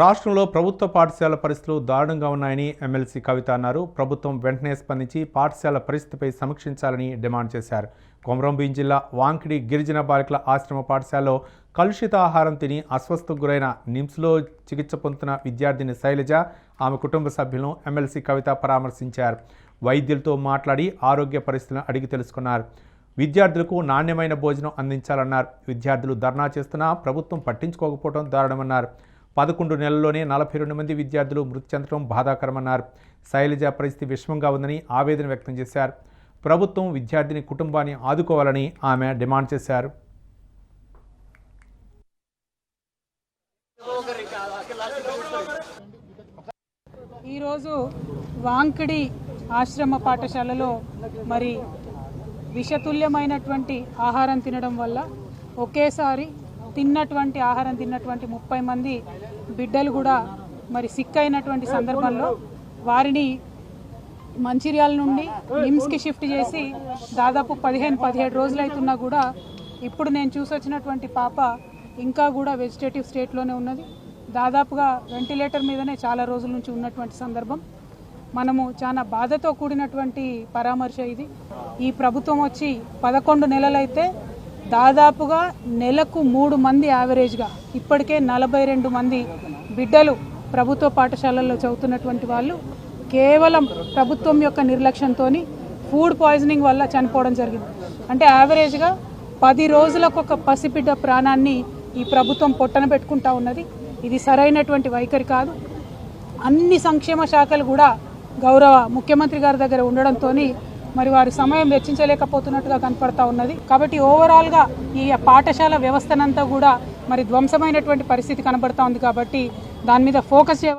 రాష్ట్రంలో ప్రభుత్వ పాఠశాల పరిస్థితులు దారుణంగా ఉన్నాయని ఎమ్మెల్సీ కవిత అన్నారు. ప్రభుత్వం వెంటనే స్పందించి పాఠశాల పరిస్థితిపై సమీక్షించాలని డిమాండ్ చేశారు. కొమరంభీం జిల్లా వాంకిడి గిరిజన బాలికల ఆశ్రమ పాఠశాలలో కలుషిత ఆహారం తిని అస్వస్థకు గురైన నిమ్స్లో చికిత్స పొందుతున్న విద్యార్థిని శైలజ ఆమె కుటుంబ సభ్యులను ఎమ్మెల్సీ కవిత పరామర్శించారు. వైద్యులతో మాట్లాడి ఆరోగ్య పరిస్థితులను అడిగి తెలుసుకున్నారు. విద్యార్థులకు నాణ్యమైన భోజనం అందించాలన్నారు. విద్యార్థులు ధర్నా చేస్తున్నా ప్రభుత్వం పట్టించుకోకపోవడం దారుణమన్నారు. పదకొండు నెలల్లోనే నలభై రెండు మంది విద్యార్థులు మృతి చెందడం బాధాకరమన్నారు. శైలజ పరిస్థితి విషమంగా ఉందని ఆవేదన వ్యక్తం చేశారు. ప్రభుత్వం విద్యార్థిని కుటుంబాన్ని ఆదుకోవాలని ఆమె డిమాండ్ చేశారు. ఈరోజు వాంకిడి ఆశ్రమ పాఠశాలలో మరి విషతుల్యమైనటువంటి ఆహారం తినడం వల్ల ఒకేసారి తిన్నటువంటి ఆహారం తిన్నటువంటి ముప్పై మంది బిడ్డలు కూడా మరి సిక్ అయినటువంటి సందర్భంలో వారిని మంచిర్యాల నుండి నిమ్స్కి షిఫ్ట్ చేసి దాదాపు పదిహేను పదిహేడు రోజులు అవుతున్నా కూడా ఇప్పుడు నేను చూసొచ్చినటువంటి పాప ఇంకా కూడా వెజిటేటివ్ స్టేట్లోనే ఉన్నది. దాదాపుగా వెంటిలేటర్ మీదనే చాలా రోజుల నుంచి ఉన్నటువంటి సందర్భం. మనము చాలా బాధతో కూడినటువంటి పరామర్శ ఇది. ఈ ప్రభుత్వం వచ్చి పదకొండు నెలలైతే దాదాపుగా నెలకు మూడు మంది యావరేజ్గా ఇప్పటికే నలభై రెండు మంది బిడ్డలు ప్రభుత్వ పాఠశాలల్లో చదువుతున్నటువంటి వాళ్ళు కేవలం ప్రభుత్వం యొక్క నిర్లక్ష్యంతో ఫుడ్ పాయిజనింగ్ వల్ల చనిపోవడం జరిగింది. అంటే యావరేజ్గా పది రోజులకు ఒక పసిబిడ్డ ప్రాణాన్ని ఈ ప్రభుత్వం పొట్టన పెట్టుకుంటా ఉన్నది. ఇది సరైనటువంటి వైఖరి కాదు. అన్ని సంక్షేమ శాఖలు కూడా గౌరవ ముఖ్యమంత్రి గారి దగ్గర ఉండడంతో మరి వారు సమయం వెచ్చించలేకపోతున్నట్టుగా కనపడతా ఉన్నది. కాబట్టి ఓవరాల్గా ఈ పాఠశాల వ్యవస్థనంతా కూడా మరి ధ్వంసమైనటువంటి పరిస్థితి కనబడతా ఉంది కాబట్టి దాని మీద ఫోకస్ చేయ